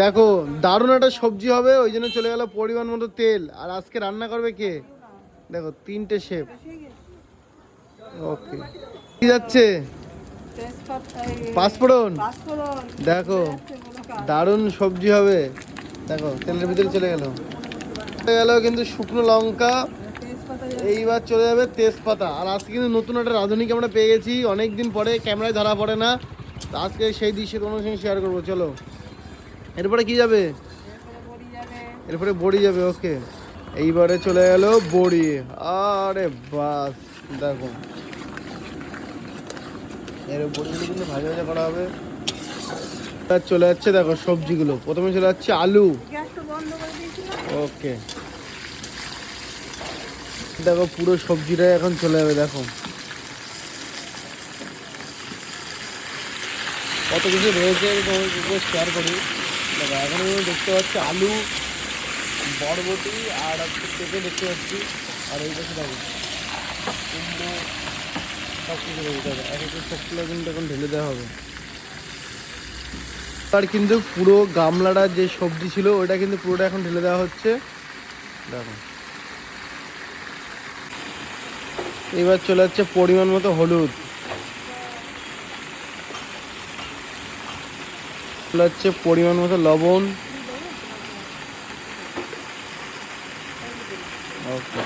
দেখো, দারুণ একটা সবজি হবে, ওই জন্য চলে গেল পরিমাণ মতো তেল। আর আজকে রান্না করবে কে? দেখো, তিনটে শেপ ওকে কি যাচ্ছে? পাঁচফোড়ন? দেখো, দারুণ সবজি হবে। দেখো, তেলের ভিতরে চলে গেল। চলে গেল কিন্তু শুকনো লঙ্কা। এইবার চলে যাবে তেজপাতা। আর আজকে কিন্তু নতুন একটা রাঁধুনিকে আমরা পেয়ে গেছি। অনেক দিন পরে ক্যামেরায় ধরা পড়ে না। আজকে সেই দৃশ্য তোমার সঙ্গে শেয়ার করব। চলো। এরপরে কি যাবে? এরপরে বড়ি যাবে ওকে এইবারে চলে গেল বড়ি। আরে বাস, দেখো। এর বড়িগুলো কিন্তু ভাজা ভাজা করা হবে। আর চলে যাচ্ছে দেখো সবজিগুলো। প্রথমে চলে যাচ্ছে আলু। ওকে দেখো পুরো সবজিটা এখন চলে যাবে, দেখো। কত কিছু রয়েছে শেয়ার করি। এখন দেখতে পাচ্ছি আলু, বরবটি আর হচ্ছে পেঁপে দেখতে পাচ্ছি। আর এই পাশে দেখো, কুমড়ো সব কিছু রয়েছে দেখো, এক একটা সবগুলো কিন্তু এখন ঢেলে দেওয়া হবে। আর কিন্তু পুরো গামলাটা যে সবজি ছিল, ওটা কিন্তু পুরোটা এখন ঢেলে দেওয়া হচ্ছে। দেখো। এবার চলে যাচ্ছে পরিমাণ মতো হলুদ। চলে যাচ্ছে পরিমাণ মতো লবণ। ওকে।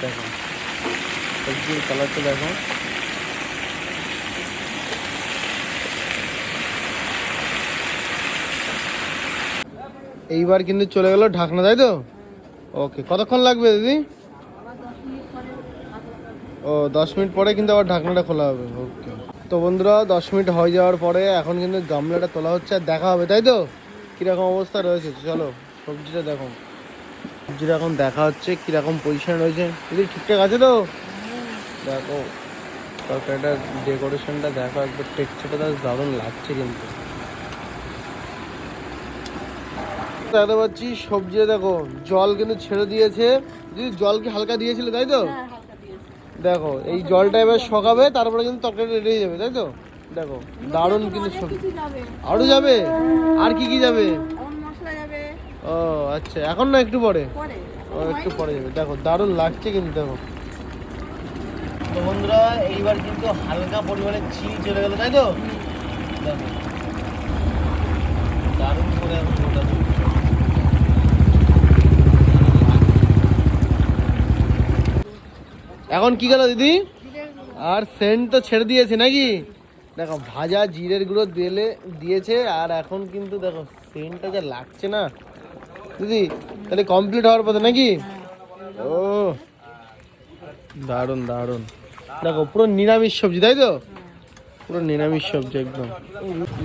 দেখো। কালারটা দেখো। এইবার কিন্তু চলে গেল ঢাকনা, তাই তো? ওকে, কতক্ষণ লাগবে দিদি? ও, দশ মিনিট পরে কিন্তু আবার ঢাকনাটা খোলা হবে। ওকে। তো বন্ধুরা, দশ মিনিট হয়ে যাওয়ার পরে এখন কিন্তু গামলাটা তোলা হচ্ছে আর দেখা হবে, তাই তো? কীরকম অবস্থা রয়েছে? চলো, সবজিটা দেখো। সবজিটা এখন দেখা হচ্ছে, কীরকম পজিশন রয়েছে। দিদি, ঠিকঠাক আছে তো? দেখো, তরকারিটা ডেকোরেশনটা দেখো একবার টেক্সচারটা তার দারুণ লাগছে কিন্তু। দেখতে পাচ্ছি, সবজিটা দেখো, জল কিন্তু ছেড়ে দিয়েছে। দিদি, জল কি হালকা দিয়েছিল, তাই তো? দেখো এই জলটা এবার শকাবে তারপরে কিন্তু তরকারি রেডি হয়ে যাবে তাই তো? দেখো দারুণ কিন্তু আরও যাবে? আর কি কি যাবে? ও আচ্ছা এখন না একটু পরে? ও একটু পরে যাবে। দেখো দারুণ লাগছে কিন্তু দেখো। তো বন্ধুরা এইবার কিন্তু হালকা পরিমাণে চিনি চলে গেল তাই তো? দেখো। দারুণ করে এখন কি গেল দিদি? আর সেন্ট তো ছেড়ে দিয়েছে নাকি? দেখো, ভাজা জিরের গুঁড়ো দিলে, দিয়েছে, আর এখন কিন্তু দেখো, সেন্টটা যা লাগছে না। দিদি, তাহলে কমপ্লিট হওয়ার পথে নাকি? ও, দারুণ দারুণ। দেখো, পুরো নিরামিষ সবজি, তাই তো? পুরো নিরামিষ সবজি একদম।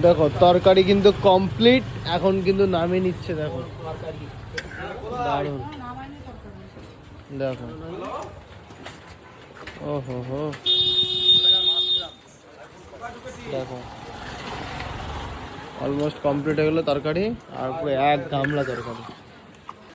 দেখো, তরকারি কিন্তু কমপ্লিট এখন কিন্তু নামিয়ে নিচ্ছে, দেখো। দারুণ। দেখো। ওহো হো। দেখো। অলমোস্ট কমপ্লিট হয়ে গেলো তরকারি আর পুরো এক গামলা তরকারি।